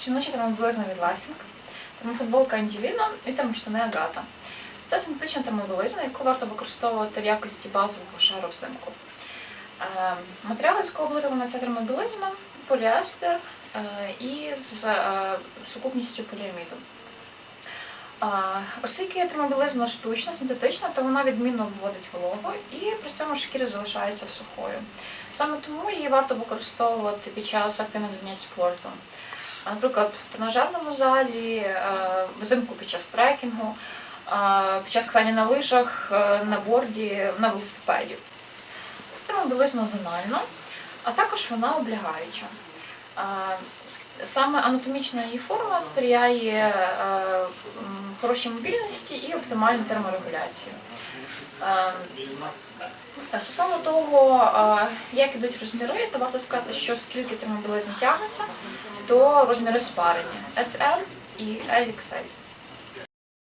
жіноча термобілизна від Лесінг, термофутболка Анджеліна і термоштани Агата. Це синтетична термобілизна, яку варто використовувати в якості базового шару взимку. Е, Матеріали, з якого виготовлена ця термобілизна, поліестер е, із е, сукупністю поліаміду. Е, Оскільки термобілизна штучна, синтетична, то вона відмінно вводить вологу і при цьому шкіра залишається сухою. Саме тому її варто використовувати під час активних занять спортом. Наприклад, в тренажерному залі, е, взимку під час трекінгу, е, під час катання на лижах, е, на борді, на велосипеді. Термобілизна зональна, а також вона облягаюча. Саме анатомічна її форма сприяє хорошій мобільності і оптимальну терморегуляції. Е, Стосовно того, як ідуть розміри, то варто сказати, що скільки термобілизм тягнеться, то розміри спарення SL і LXL.